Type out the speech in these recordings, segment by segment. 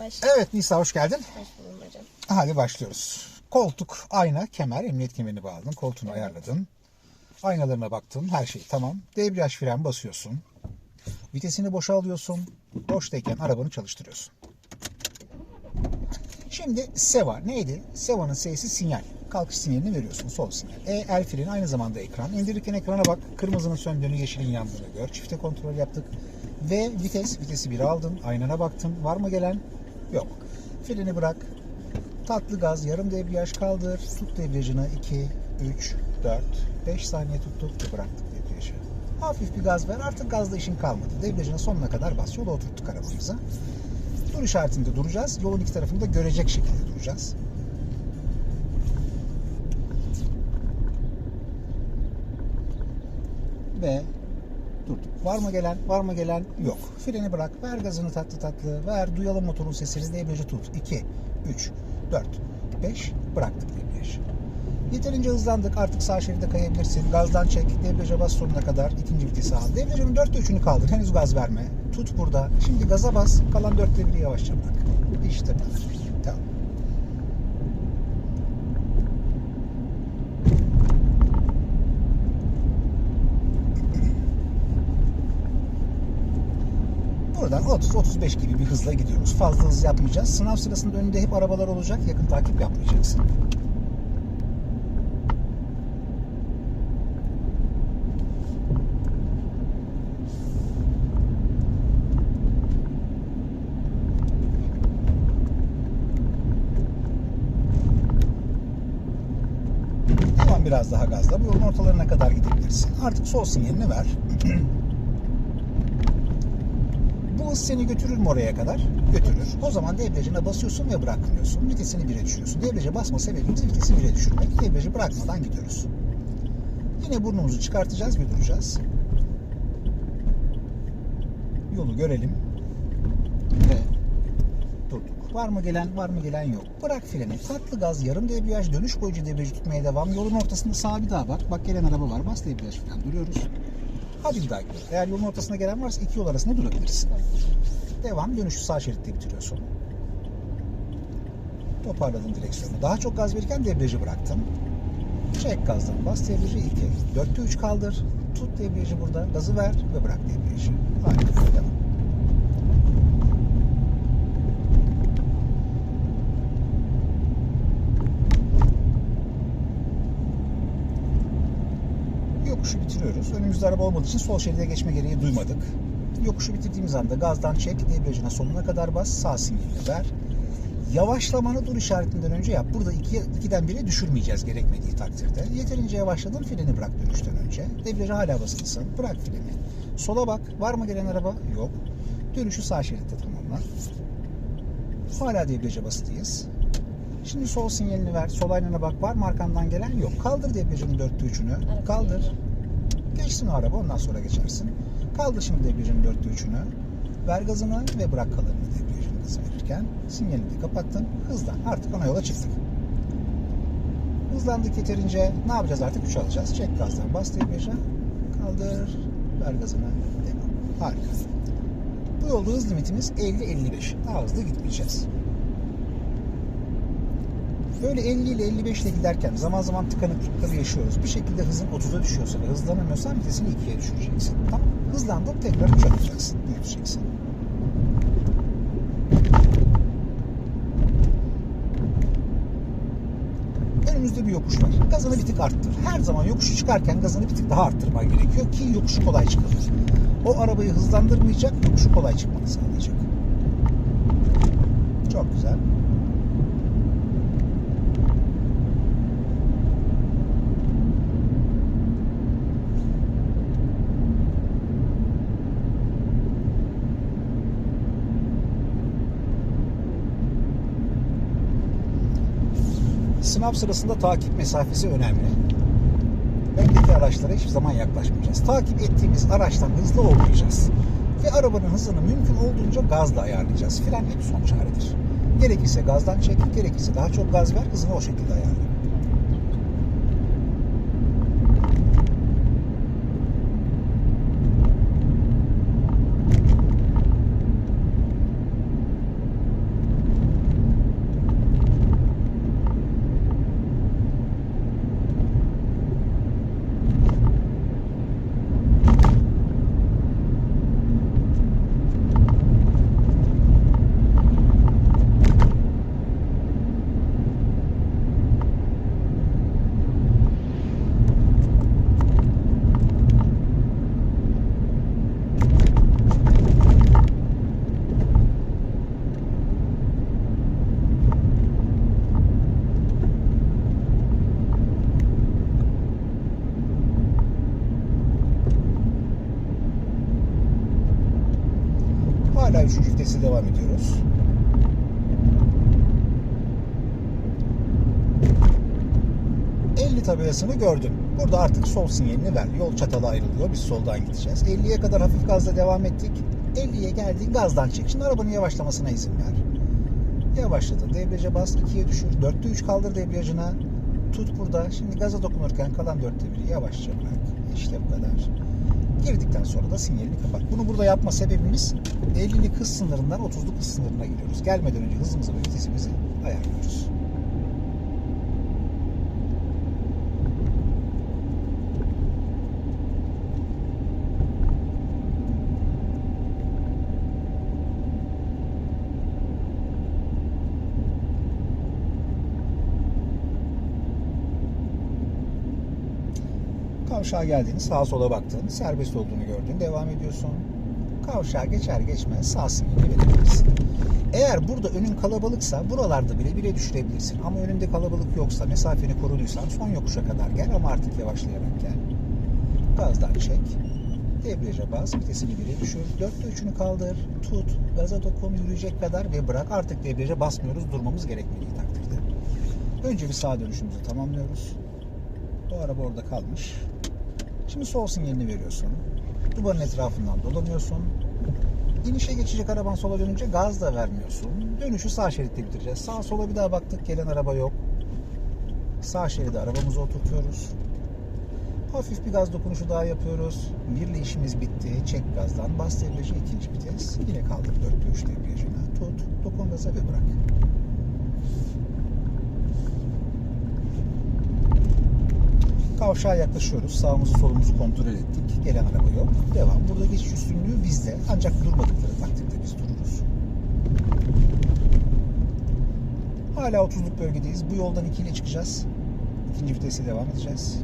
Başla. Evet Nisa hoş geldin. Hoş buldum hocam. Hadi başlıyoruz. Koltuk, ayna, kemer, emniyet kemerini bağladın. Koltuğunu ayarladın. Aynalarına baktın. Her şey tamam. Debriyaj fren basıyorsun. Vitesini boşa alıyorsun. Boştayken arabanı çalıştırıyorsun. Şimdi SEVA neydi? SEVA'nın S'si sinyal. Kalkış sinyalini veriyorsun. Sol sinyal. E, el freni aynı zamanda ekran. İndirirken ekrana bak. Kırmızının söndüğünü, yeşilin yandığını gör. Çifte kontrol yaptık. Ve vites, vitesi 1'e aldın. Aynana baktın. Var mı gelen? Yok. Freni bırak. Tatlı gaz, yarım debriyaj kaldır. Tut debriyajını 2, 3, 4, 5 saniye tuttuk ve bıraktık debriyajı. Hafif bir gaz ver. Artık gazda işin kalmadı. Debriyajını sonuna kadar bas. Yola oturttuk arabamızı. Dur işaretinde duracağız. Yolun iki tarafını da görecek şekilde duracağız. Ve. Var mı gelen? Var mı gelen? Yok. Freni bırak. Ver gazını tatlı tatlı. Ver. Duyalım motorun sesini. Debriyajı tut. 2, 3, 4, 5. Bıraktık debriyajı. Yeterince hızlandık. Artık sağ şeride kayabilirsin. Gazdan çek. Debriyaja bas sonuna kadar. ikinci vitesi al. Debriyajın dörtte üçünü kaldır. Henüz gaz verme. Tut burada. Şimdi gaza bas. Kalan dörtte biri yavaşça bırak. İşte bu. Tamam. Buradan 30-35 gibi bir hızla gidiyoruz. Fazla hız yapmayacağız. Sınav sırasında önünde hep arabalar olacak. Yakın takip yapmayacaksın. Biraz daha gazla. Bu yolun ortalarına kadar gidebilirsin. Artık sol sinyalini ver. Hız seni götürür mü oraya kadar? Götürür. O zaman debriyajına basıyorsun ve bırakmıyorsun. Vitesini 1'e düşürüyorsun. Debriyaja basma sebebimiz vitesi 1'e düşürmek. Debriyajı bırakmadan gidiyoruz. Yine burnumuzu çıkartacağız ve duracağız. Yolu görelim. Ve durduk. Var mı gelen, var mı gelen yok. Bırak freni. Tatlı gaz, yarım debriyaj, dönüş boyunca debriyajı tutmaya devam. Yolun ortasında sağa bir daha bak. Bak gelen araba var. Bas debriyaj falan. Duruyoruz. Hadi bir daha gidelim. Eğer yolun ortasına gelen varsa iki yol arasında durabilirsin. Devam. Dönüşü sağ şeritte bitiriyorsun. Toparladın direksiyonu. Daha çok gaz verirken debriyajı bıraktın. Çek gazdan. Bas debriyajı 2. Dörtte 3 kaldır. Tut debriyajı burada. Gazı ver ve bırak debriyajı. Harika. Devam. Yokuşu bitiriyoruz. Önümüzde araba olmadığı için sol şeride geçme gereği duymadık. Yokuşu bitirdiğimiz anda gazdan çek, debriyajına sonuna kadar bas, sağ sinyalini ver. Yavaşlamanı dur işaretinden önce yap. Burada iki, ikiden biri düşürmeyeceğiz gerekmediği takdirde. Yeterince yavaşladın, freni bırak dönüşten önce. Debriyaja hala basılısın, bırak freni. Sola bak, var mı gelen araba? Yok. Dönüşü sağ şeritte tamamla. Hala debriyaja basılıyız. Şimdi sol sinyalini ver. Sol aynana bak. Var mı arkandan gelen? Yok. Kaldır debriyajının dörtte üçünü. Kaldır. Geçsin o araba. Ondan sonra geçersin. Kaldır şimdi debriyajının dörtte üçünü. Ver gazını ve bırak kalanını debriyajını gaz verirken. Sinyalini de kapattın. Hızlan. Artık ana yola çıktık. Hızlandık yeterince. Ne yapacağız artık? 3 alacağız. Çek gazdan. Bas debriyaja. Kaldır. Ver gazını. Devam. Harika. Bu yolda hız limitimiz 50-55. Daha hızlı gitmeyeceğiz. Böyle 50 ile 55 ile giderken zaman zaman tıkanıklıkları yaşıyoruz. Bir şekilde hızın 30'a düşüyorsa ve hızlanamıyorsan vitesini 2'ye düşüreceksin. Tamam. Hızlandın tekrar 3 atacaksın. Büyüteceksin. Önümüzde bir yokuş var. Gazını bir tık arttır. Her zaman yokuşu çıkarken gazını bir tık daha arttırman gerekiyor ki yokuşu kolay çıkılır. O arabayı hızlandırmayacak, yokuşu kolay çıkmanı sağlayacak. Çok güzel. Sınav sırasında takip mesafesi önemli. Öndeki araçlara hiçbir zaman yaklaşmayacağız. Takip ettiğimiz araçtan hızlı olmayacağız. Ve arabanın hızını mümkün olduğunca gazla ayarlayacağız. Fren hep son çaredir. Gerekirse gazdan çek, gerekirse daha çok gaz ver, hızını o şekilde ayarla. Hala üçüncü vitesi devam ediyoruz. ...50 tabelasını gördüm. Burada artık sol sinyalini ver. Yol çatalı ayrılıyor. Biz soldan gideceğiz. 50'ye kadar hafif gazla devam ettik. 50'ye geldiğin gazdan çek. Şimdi arabanın yavaşlamasına izin ver. Yavaşladın. Debriyaja bas. 2'ye düşür. 4'te 3 kaldır debriyajına. Tut burada. Şimdi gaza dokunurken kalan 4'te 1'i yavaşça bırak. İşte bu kadar. Girdikten sonra da sinyalini kapat. Bunu burada yapma sebebimiz 50'lik hız sınırından 30'luk hız sınırına giriyoruz. Gelmeden önce hızımızı ve vitesimizi ayarlıyoruz. Kavşağa geldiğini sağa sola baktın, serbest olduğunu gördün, devam ediyorsun. Kavşağa geçer geçmez sağ sinyali verebilirsin. Eğer burada önün kalabalıksa buralarda bile bire düşürebilirsin. Ama önünde kalabalık yoksa, mesafeni koruduysan son yokuşa kadar gel ama artık yavaşlayarak gel. Gazdan çek. Debriyaja bas, vitesini bire düşür. Dörtte üçünü kaldır, tut, gaza dokun, yürüyecek kadar ve bırak. Artık debriyaja basmıyoruz, durmamız gerekmediği takdirde. Önce bir sağ dönüşümüzü tamamlıyoruz. Bu araba orada kalmış. Şimdi sol sinyalini veriyorsun. Duvarın etrafından dolanıyorsun. İnişe geçecek araban sola dönünce gaz da vermiyorsun. Dönüşü sağ şeritte bitireceğiz. Sağa sola bir daha baktık gelen araba yok. Sağ şeride arabamızı oturtuyoruz. Hafif bir gaz dokunuşu daha yapıyoruz. Birle işimiz bitti. Çek gazdan. Bas debriyajı ikinci vites. Yine kaldır 4'te 3 debriyajına. Tut. Dokun gaza ve bırak. Kavşağa yaklaşıyoruz. Sağımızı solumuzu kontrol ettik. Gelen araba yok. Devam. Burada geçiş üstünlüğü bizde. Ancak durmadıkları takdirde biz dururuz. Hala 30'luk bölgedeyiz. Bu yoldan 2 ile çıkacağız. İkinci vitese devam edeceğiz.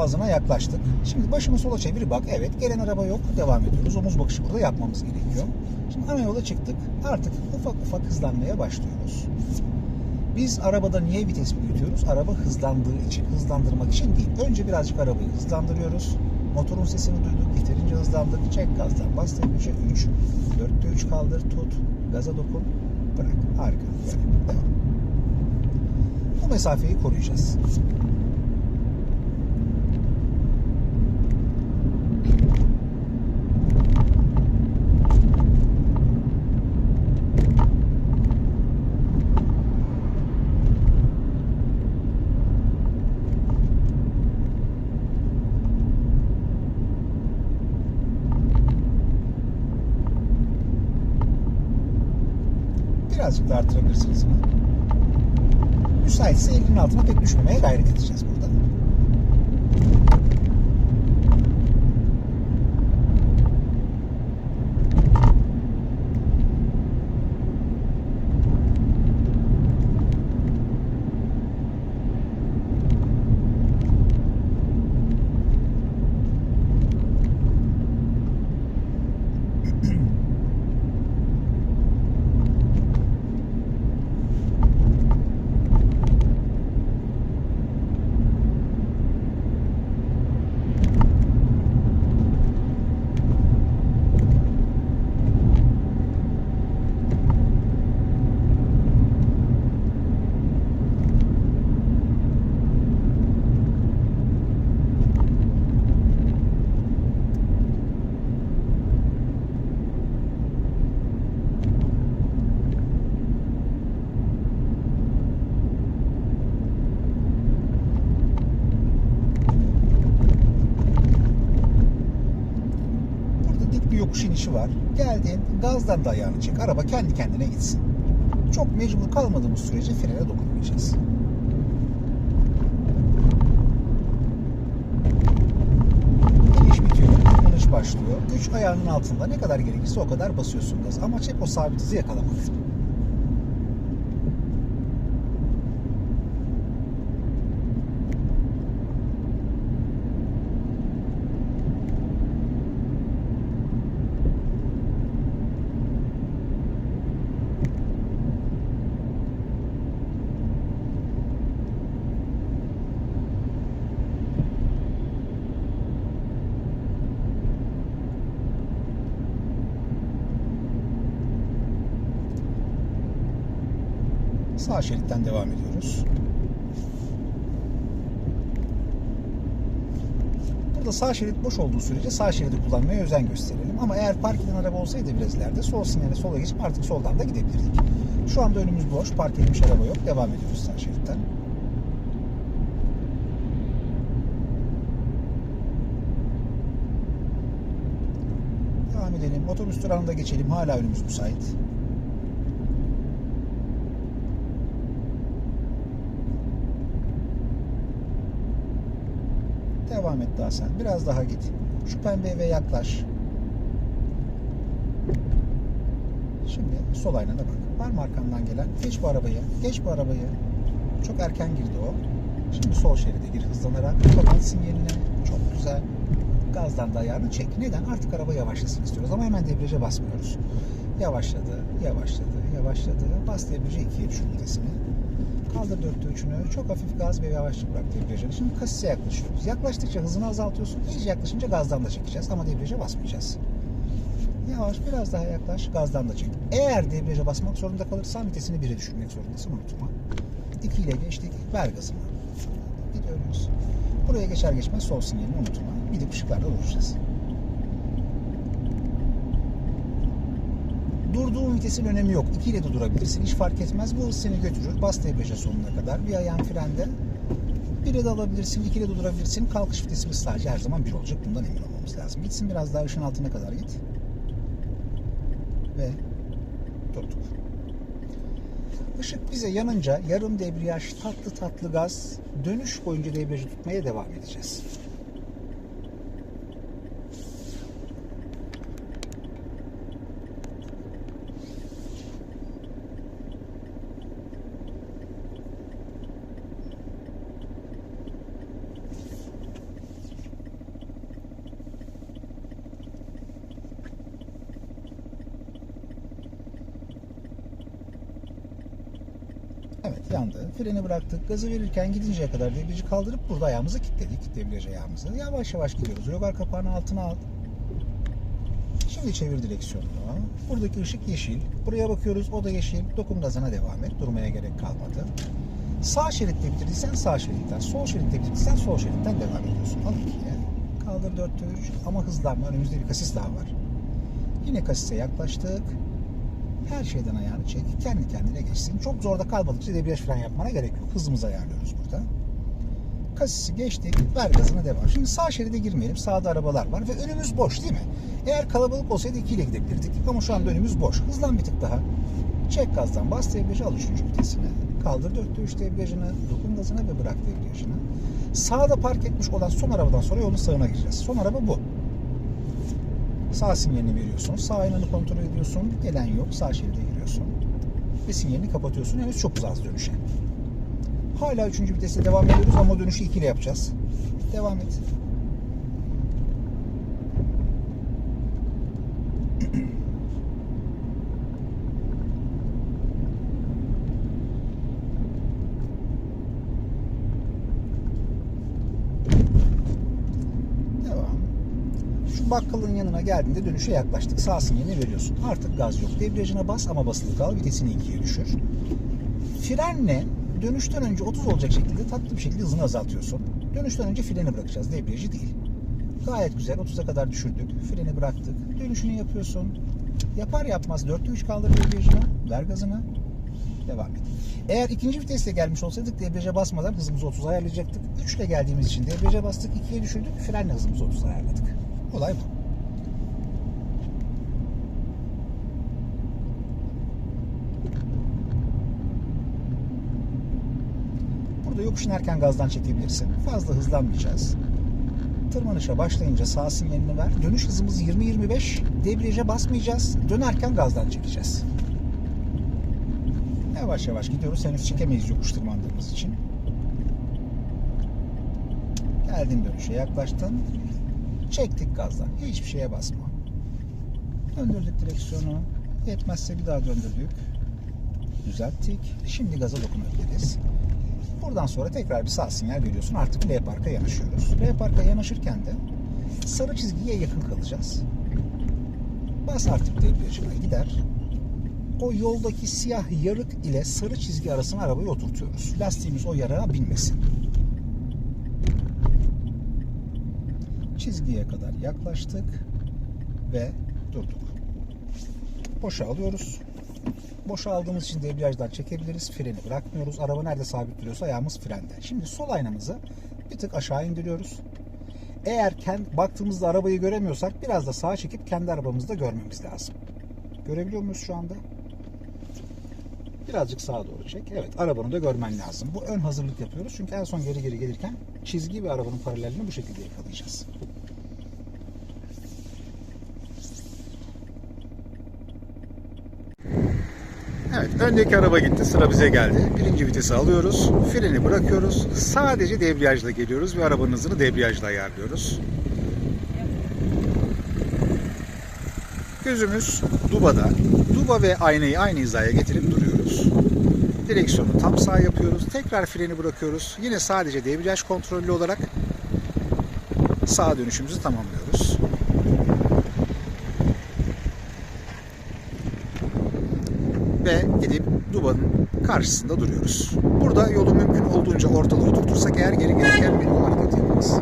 Ağzına yaklaştık. Şimdi başımı sola çevir bak. Evet gelen araba yok. Devam ediyoruz. Omuz bakışı burada yapmamız gerekiyor. Şimdi ana yola çıktık. Artık ufak ufak hızlanmaya başlıyoruz. Biz arabada niye vites büyütüyoruz? Araba hızlandığı için, hızlandırmak için değil. Önce birazcık arabayı hızlandırıyoruz. Motorun sesini duyduk, yeterince hızlandık. Çek gazdan, bas debriyajı 3, 4'te 3 kaldır, tut, gaza dokun, bırak. Harika. Devam. Bu mesafeyi koruyacağız. Birazcık daha arttırabilirsiniz yine. Müsaitse elinin altına pek düşmemeye gayret edeceğiz. Burada dik bir inişi var. Geldin gazdan da ayağını çek. Araba kendi kendine gitsin. Çok mecbur kalmadığımız sürece frene dokunmayacağız. İniş bitiyor. Tırmanış başlıyor. Güç ayağının altında. Ne kadar gerekirse o kadar basıyorsun gaz. Amaç hep o sabit hızı yakalamak. Sağ şeritten devam ediyoruz. Burada sağ şerit boş olduğu sürece sağ şeridi kullanmaya özen gösterelim. Ama eğer park eden araba olsaydı biraz ileride sol sinyale sola geçip artık soldan da gidebilirdik. Şu anda önümüz boş. Park edilmiş araba yok. Devam ediyoruz sağ şeritten. Devam edelim. Otobüs durağında geçelim. Hala önümüz müsait. Devam et daha sen. Biraz daha git. Şu pembe eve yaklaş. Şimdi sol aynana bak. Var mı arkamdan gelen? Geç bu arabayı. Geç bu arabayı. Çok erken girdi o. Şimdi sol şeride gir hızlanarak. Kapat sinyalini. Çok güzel. Gazdan da ayağını çek. Neden? Artık araba yavaşlasın istiyoruz ama hemen debriyaja basmıyoruz. Yavaşladı, yavaşladı, yavaşladı. Bas debriyaja ikiye düşür vitesini. Kaldır dörtte üçünü. Çok hafif gaz ve yavaşça bırak debriyajı. Şimdi kasise yaklaşıyoruz. Yaklaştıkça hızını azaltıyorsun. İyice yaklaşınca gazdan da çekeceğiz ama debriyaja basmayacağız. Yavaş biraz daha yaklaş. Gazdan da çek. Eğer debriyaja basmak zorunda kalırsan vitesini bire düşürmek zorundasın. Unutma. 2 ile geçtik. Ver gazını. Gidiyoruz. Buraya geçer geçmez sol sinyalini unutma. Gidip ışıklarda duracağız. Durduğun vitesin önemi yok. 2 ile de durabilirsin. Hiç fark etmez. Bu hız seni götürür. Bas debriyaja sonuna kadar. Bir ayağın frende. 1'e de alabilirsin. 2 ile de durabilirsin. Kalkış vitesimiz sadece her zaman 1 olacak. Bundan emin olmamız lazım. Gitsin biraz daha ışın altına kadar git. Ve durduk. Işık bize yanınca yarım debriyaj tatlı tatlı gaz dönüş boyunca debriyajı tutmaya devam edeceğiz. Evet yandı. Freni bıraktık. Gazı verirken gidinceye kadar debriyajı kaldırıp burada ayağımızı kilitledik. Debriyaj ayağımızı. Yavaş yavaş gidiyoruz. Rögar kapağını altına al. Şimdi çevir direksiyonunu. Buradaki ışık yeşil. Buraya bakıyoruz. O da yeşil. Dokun gazına devam et. Durmaya gerek kalmadı. Sağ şeritte bitirdiysen sağ şeritten, sol şeritte bitirdiysen sol şeritten devam ediyorsun. Al ikiye. Kaldır dörtte üç. Ama hızlanma. Önümüzde bir kasis daha var. Yine kasise yaklaştık. Her şeyden ayağını çek. Kendi kendine geçsin. Çok zorda kalmadıkça debriyaj falan yapmana gerek yok. Hızımızı ayarlıyoruz burada. Kasisi geçtik. Ver gazına devam. Şimdi sağ şeride girmeyelim. Sağda arabalar var ve önümüz boş değil mi? Eğer kalabalık olsaydı 2 ile gidebilirdik. Ama şu anda önümüz boş. Hızlan bir tık daha. Çek gazdan. Bas debriyajı al 3. vitesine. Kaldır 4'te 3 debriyajını. Dokun gazına ve bırak debriyajını. Sağda park etmiş olan son arabadan sonra yolun sağına gireceğiz. Son araba bu. Sağ sinyalini veriyorsun. Sağ aynanı kontrol ediyorsun. Gelen yok. Sağ şeride giriyorsun. Ve sinyalini kapatıyorsun. Henüz çok uzağız dönüşe. Hala 3. viteste devam ediyoruz ama dönüşü 2 ile yapacağız. Devam et. Devam. Şu bakkalın yanına geldiğinde dönüşe yaklaştık. Sağ sinyalini veriyorsun. Artık gaz yok. Debriyajına bas ama basılı kal. Vitesini ikiye düşür. Frenle dönüşten önce 30 olacak şekilde tatlı bir şekilde hızını azaltıyorsun. Dönüşten önce freni bırakacağız. Debriyajı değil. Gayet güzel. 30'a kadar düşürdük. Freni bıraktık. Dönüşünü yapıyorsun. Yapar yapmaz 4'te 3 kaldır debriyajına. Ver gazını. Devam et. Eğer ikinci vitesle gelmiş olsaydık debriyaja basmadan hızımızı 30 ayarlayacaktık. 3 ile geldiğimiz için debriyaja bastık. 2'ye düşürdük. Frenle hızımızı 30 ayarladık. Olay bu. Burada yokuş inerken gazdan çekebilirsin. Fazla hızlanmayacağız. Tırmanışa başlayınca sağ sinyalini ver. Dönüş hızımız 20-25. Debriyaja basmayacağız. Dönerken gazdan çekeceğiz. Yavaş yavaş gidiyoruz. Henüz çekemeyiz yokuş tırmandığımız için. Geldin dönüşe yaklaştın. Çektik gazdan. Hiçbir şeye basma. Döndürdük direksiyonu. Yetmezse bir daha döndürdük. Düzelttik. Şimdi gaza dokunabiliriz. Buradan sonra tekrar bir sağ sinyal veriyorsun. Artık L parka yanaşıyoruz. L parka yanaşırken de sarı çizgiye yakın kalacağız. Bas artık debriyajına gider. o yoldaki siyah yarık ile sarı çizgi arasına arabayı oturtuyoruz. Lastiğimiz o yarığa binmesin. Çizgiye kadar yaklaştık ve durduk. Boşa alıyoruz. Boşa aldığımız için debriyajdan çekebiliriz. Freni bırakmıyoruz. Araba nerede sabit duruyorsa ayağımız frende. Şimdi sol aynamızı bir tık aşağı indiriyoruz. Eğer kend, baktığımızda arabayı göremiyorsak biraz da sağa çekip kendi arabamızı da görmemiz lazım. Görebiliyor muyuz şu anda? Birazcık sağa doğru çek. Evet arabanı da görmen lazım. Bu ön hazırlık yapıyoruz. Çünkü en son geri geri gelirken çizgi ve arabanın paralelini bu şekilde yakalayacağız. Öndeki araba gitti, sıra bize geldi. Birinci vitesi alıyoruz, freni bırakıyoruz. Sadece debriyajla geliyoruz ve arabanın hızını debriyajla ayarlıyoruz. Gözümüz Duba'da. Duba ve aynayı aynı hizaya getirip duruyoruz. Direksiyonu tam sağ yapıyoruz. Tekrar freni bırakıyoruz. Yine sadece debriyaj kontrollü olarak sağ dönüşümüzü tamamlıyoruz. ve gidip Duba'nın karşısında duruyoruz. Burada yolu mümkün olduğunca ortalığı oturtursak eğer geri gelirken bir hareket yaparız.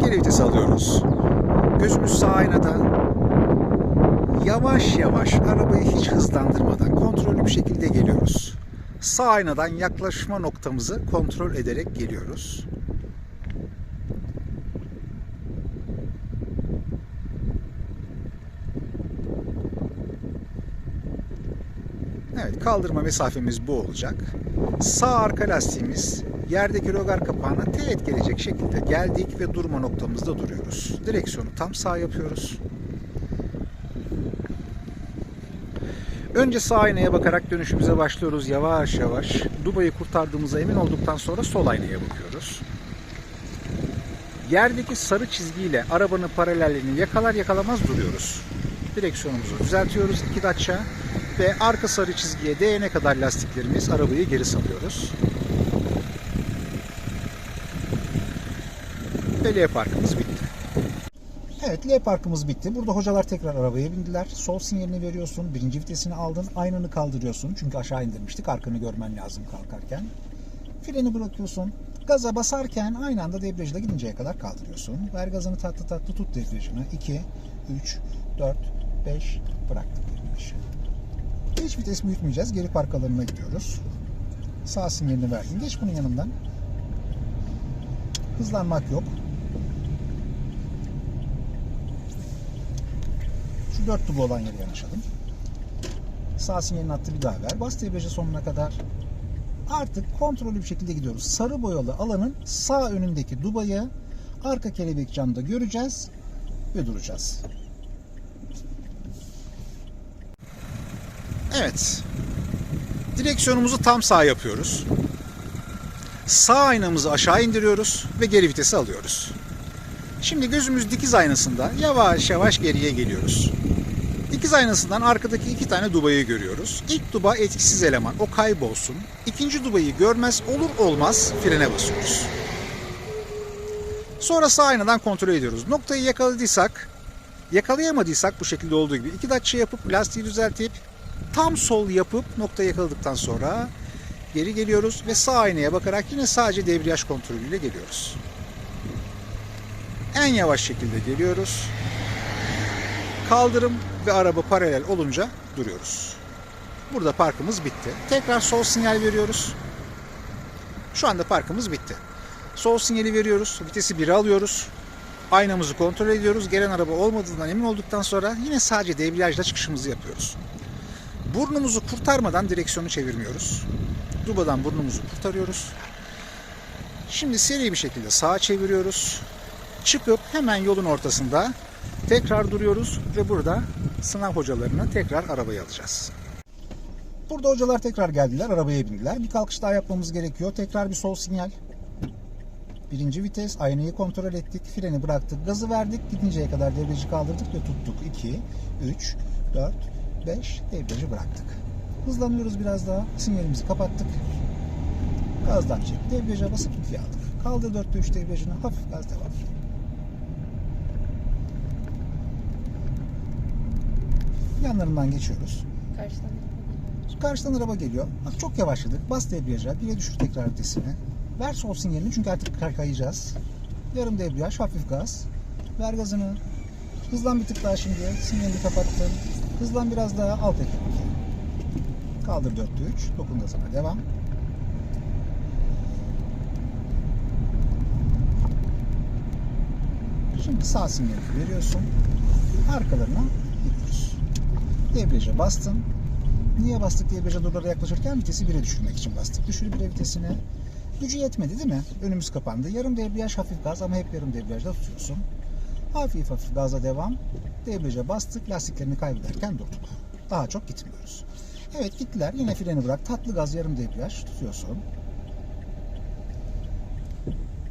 Geri vites alıyoruz. Gözümüz sağ aynada. Yavaş yavaş arabayı hiç hızlandırmadan kontrollü bir şekilde geliyoruz. Sağ aynadan yaklaşma noktamızı kontrol ederek geliyoruz. Kaldırma mesafemiz bu olacak. Sağ arka lastiğimiz yerdeki rögar kapağına teğet gelecek şekilde geldik ve durma noktamızda duruyoruz. Direksiyonu tam sağ yapıyoruz. Önce sağ aynaya bakarak dönüşümüze başlıyoruz yavaş yavaş. Duba'yı kurtardığımıza emin olduktan sonra sol aynaya bakıyoruz. Yerdeki sarı çizgiyle arabanın paralelliğini yakalar yakalamaz duruyoruz. Direksiyonumuzu düzeltiyoruz iki daça ve arka sarı çizgiye değene kadar lastiklerimiz arabayı geri salıyoruz. Ve L parkımız bitti. Evet L parkımız bitti. Burada hocalar tekrar arabaya bindiler. Sol sinyalini veriyorsun. Birinci vitesini aldın. Aynanı kaldırıyorsun. Çünkü aşağı indirmiştik. Arkanı görmen lazım kalkarken. Freni bırakıyorsun. Gaza basarken aynı anda debriyajla gidinceye kadar kaldırıyorsun. Ver gazını tatlı tatlı tut debriyajını. 2, 3, 4, 5 bıraktık debriyajı. Hiç vites büyütmeyeceğiz. Geri park alanına gidiyoruz. Sağ sinyalini verdim. Geç bunun yanından. Hızlanmak yok. Şu dört tubu olan yere yanaşalım. Sağ sinyalini attı bir daha ver. Bas debriyaja sonuna kadar. Artık kontrollü bir şekilde gidiyoruz. Sarı boyalı alanın sağ önündeki dubayı arka kelebek camda göreceğiz ve duracağız. Evet. Direksiyonumuzu tam sağ yapıyoruz. Sağ aynamızı aşağı indiriyoruz ve geri vitesi alıyoruz. Şimdi gözümüz dikiz aynasında yavaş yavaş geriye geliyoruz. Dikiz aynasından arkadaki iki tane dubayı görüyoruz. İlk duba etkisiz eleman, o kaybolsun. İkinci dubayı görmez olur olmaz frene basıyoruz. Sonra sağ aynadan kontrol ediyoruz. Noktayı yakaladıysak, yakalayamadıysak bu şekilde olduğu gibi iki daçça yapıp lastiği düzeltip tam sol yapıp noktayı yakaladıktan sonra geri geliyoruz ve sağ aynaya bakarak yine sadece debriyaj kontrolüyle geliyoruz. En yavaş şekilde geliyoruz. Kaldırım ve araba paralel olunca duruyoruz. Burada parkımız bitti. Tekrar sol sinyal veriyoruz. Şu anda parkımız bitti. Sol sinyali veriyoruz. Vitesi 1'e alıyoruz. Aynamızı kontrol ediyoruz. Gelen araba olmadığından emin olduktan sonra yine sadece debriyajla çıkışımızı yapıyoruz. Burnumuzu kurtarmadan direksiyonu çevirmiyoruz. Dubadan burnumuzu kurtarıyoruz. Şimdi seri bir şekilde sağa çeviriyoruz. Çıkıp hemen yolun ortasında tekrar duruyoruz ve burada sınav hocalarını tekrar arabaya alacağız. Burada hocalar tekrar geldiler, arabaya bindiler. Bir kalkış daha yapmamız gerekiyor. Tekrar bir sol sinyal. Birinci vites, aynayı kontrol ettik, freni bıraktık, gazı verdik, gidinceye kadar debriyajı kaldırdık ve tuttuk. 2, 3, 4, 5, debriyajı bıraktık. Hızlanıyoruz biraz daha, sinyalimizi kapattık. Gazdan çek, debriyaja basıp ikiye aldık. Kaldır 4'te 3 debriyajını, hafif gaz devam. Yanlarından geçiyoruz. Karşıdan Karşıdan araba geliyor. Bak çok yavaşladık. Bas debriyaja. Bire düşür tekrar vitesini. Ver sol sinyalini çünkü artık kay- kayacağız. Yarım debriyaj, hafif gaz. Ver gazını. Hızlan bir tık daha şimdi. Sinyalini kapattın. Hızlan biraz daha alt ekran. Kaldır 4'te 3. Dokun gazına. Devam. Şimdi sağ sinyali veriyorsun. Arkalarına gidiyoruz. Debriyaja bastın. Niye bastık debriyaja doğru yaklaşırken vitesi 1'e düşürmek için bastık. Düşür 1'e vitesini. Gücü yetmedi değil mi? Önümüz kapandı. Yarım debriyaj hafif gaz ama hep yarım debriyajda tutuyorsun. Hafif hafif gaza devam. Debriyaja bastık. Lastiklerini kaybederken durduk. Daha çok gitmiyoruz. Evet gittiler. Yine freni bırak. Tatlı gaz yarım debriyaj tutuyorsun.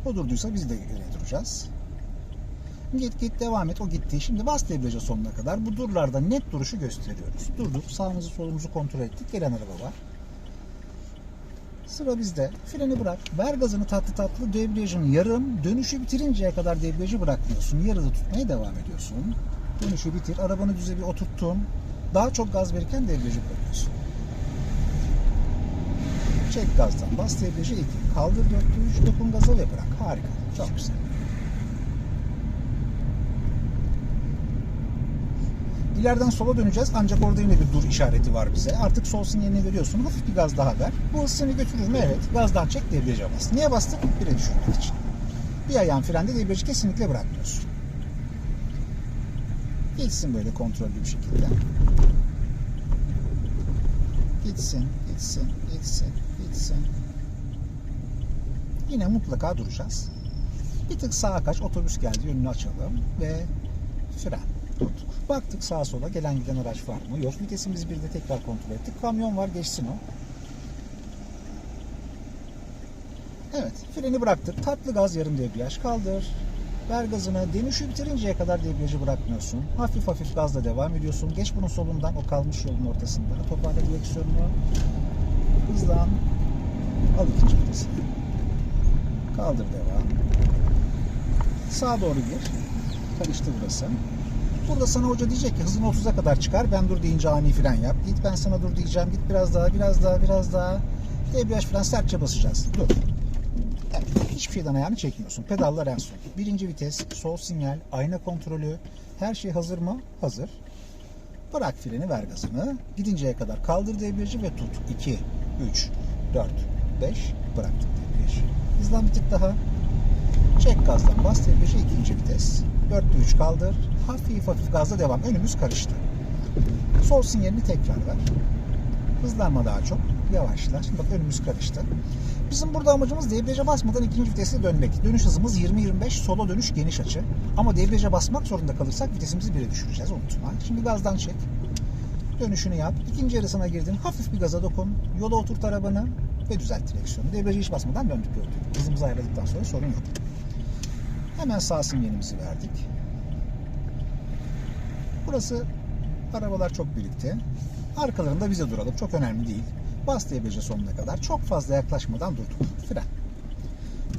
O durduysa biz de yine duracağız. Git git devam et. O gitti. Şimdi bas debriyaja sonuna kadar. Bu durlarda net duruşu gösteriyoruz. Durduk. Sağımızı solumuzu kontrol ettik. Gelen araba var. Sıra bizde. Freni bırak. Ver gazını tatlı tatlı. Debriyajını yarım. Dönüşü bitirinceye kadar debriyajı bırakmıyorsun. Yarıda tutmaya devam ediyorsun. Dönüşü bitir. Arabanı düze bir oturttun. Daha çok gaz verirken debriyajı bırakıyorsun. Çek gazdan. Bas debriyajı 2. Kaldır 4'te 3. Dokun gaza ve bırak. Harika. Çok güzel. İleriden sola döneceğiz ancak orada yine bir dur işareti var bize. Artık sol sinyalini veriyorsun. Hafif bir gaz daha ver. Bu seni götürür mü? Evet. Gazdan çek debriyaja bas. Niye bastık? Bire düşürmek için. Bir ayağın frende debriyajı kesinlikle bırakmıyorsun. Gitsin böyle kontrollü bir şekilde. Gitsin, gitsin, gitsin, gitsin. Yine mutlaka duracağız. Bir tık sağa kaç, otobüs geldi, önünü açalım ve fren. Durduk. Baktık sağa sola gelen giden araç var mı? Yok. Vitesimizi bir de tekrar kontrol ettik. Kamyon var geçsin o. Evet. Freni bıraktık. Tatlı gaz yarım debriyaj kaldır. Ver gazını. Dönüşü bitirinceye kadar debriyajı bırakmıyorsun. Hafif hafif gazla devam ediyorsun. Geç bunun solundan o kalmış yolun ortasında. Toparla direksiyonunu. Hızlan. Al ikinci vitesini. Kaldır devam. Sağa doğru gir. Karıştı burası. Burada sana hoca diyecek ki hızını 30'a kadar çıkar. Ben dur deyince ani fren yap. Git ben sana dur diyeceğim. Git biraz daha, biraz daha, biraz daha. Debriyaj falan sertçe basacağız. Dur. Evet, hiçbir şeyden ayağını çekmiyorsun. Pedallar en son. Birinci vites, sol sinyal, ayna kontrolü. Her şey hazır mı? Hazır. Bırak freni, ver gazını. Gidinceye kadar kaldır debriyajı ve tut. 2, 3, 4, 5. Bıraktık debriyajı. Hızlan bir tık daha. Çek gazdan bas debriyajı ikinci vites. 4'te 3 kaldır. Hafif hafif gazla devam. Önümüz karıştı. Sol sinyalini tekrar ver. Hızlanma daha çok. Yavaşla. Şimdi bak önümüz karıştı. Bizim burada amacımız debriyaja basmadan ikinci vitese dönmek. Dönüş hızımız 20-25, sola dönüş geniş açı. Ama debriyaja basmak zorunda kalırsak vitesimizi 1'e düşüreceğiz unutma. Şimdi gazdan çek. Dönüşünü yap. İkinci yarısına girdin. Hafif bir gaza dokun. Yola oturt arabanı ve düzelt direksiyonu. Debriyaja hiç basmadan döndük gördük. Hızımızı ayarladıktan sonra sorun yok. Hemen sağ sinyalimizi verdik. Burası arabalar çok birlikte. Arkalarında bize duralım. Çok önemli değil. Bas debriyaja sonuna kadar. Çok fazla yaklaşmadan durduk. Fren.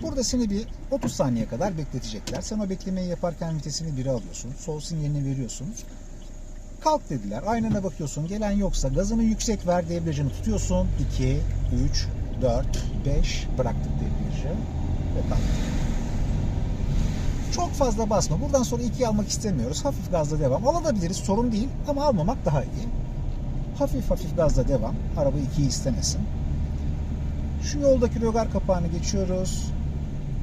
Burada seni bir 30 saniye kadar bekletecekler. Sen o beklemeyi yaparken vitesini 1'e alıyorsun. Sol sinyalini veriyorsun. Kalk dediler. Aynana bakıyorsun. Gelen yoksa gazını yüksek ver debriyajını tutuyorsun. 2, 3, 4, 5 bıraktık debriyajı ve kalktık. Çok fazla basma. Buradan sonra 2'yi almak istemiyoruz. Hafif gazla devam. Alabiliriz sorun değil ama almamak daha iyi. Hafif hafif gazla devam. Araba 2'yi istemesin. Şu yoldaki rögar kapağını geçiyoruz.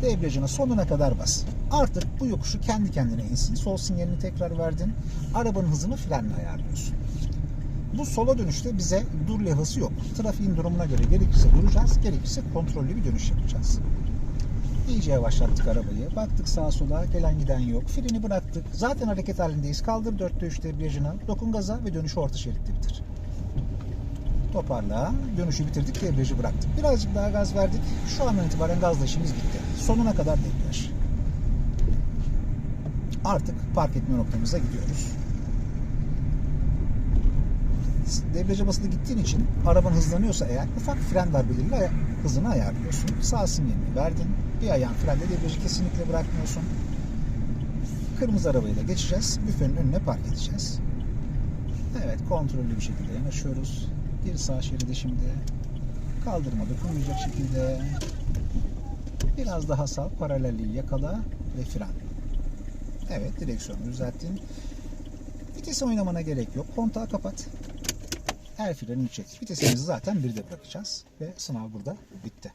Debriyajına sonuna kadar bas. Artık bu yokuşu kendi kendine insin. Sol sinyalini tekrar verdin. Arabanın hızını frenle ayarlıyorsun. Bu sola dönüşte bize dur levhası yok. Trafiğin durumuna göre gerekirse duracağız, gerekirse kontrollü bir dönüş yapacağız. İyice yavaşlattık arabayı. Baktık sağa sola gelen giden yok. Freni bıraktık. Zaten hareket halindeyiz. Kaldır 4'te 3 debriyajını. Dokun gaza ve dönüşü orta şeritte bitir. Toparla. Dönüşü bitirdik. Debriyajı bıraktık. Birazcık daha gaz verdik. Şu andan itibaren gazla işimiz bitti. Sonuna kadar debriyaj. Artık park etme noktamıza gidiyoruz. Debriyaja basılı gittiğin için araban hızlanıyorsa eğer ufak fren darbeleriyle hızını ayarlıyorsun. Sağ sinyalini verdin. Bir ayağın frende debriyajı kesinlikle bırakmıyorsun. Kırmızı arabayla geçeceğiz. Büfenin önüne park edeceğiz. Evet kontrollü bir şekilde yanaşıyoruz. Bir sağ şeridi şimdi. Kaldırma dokunmayacak şekilde. Biraz daha sal, paralelliği yakala ve fren. Evet direksiyonu düzelttin. Vitesi oynamana gerek yok. Kontağı kapat. El frenini çek. Vitesimizi zaten bir de bırakacağız. Ve sınav burada bitti.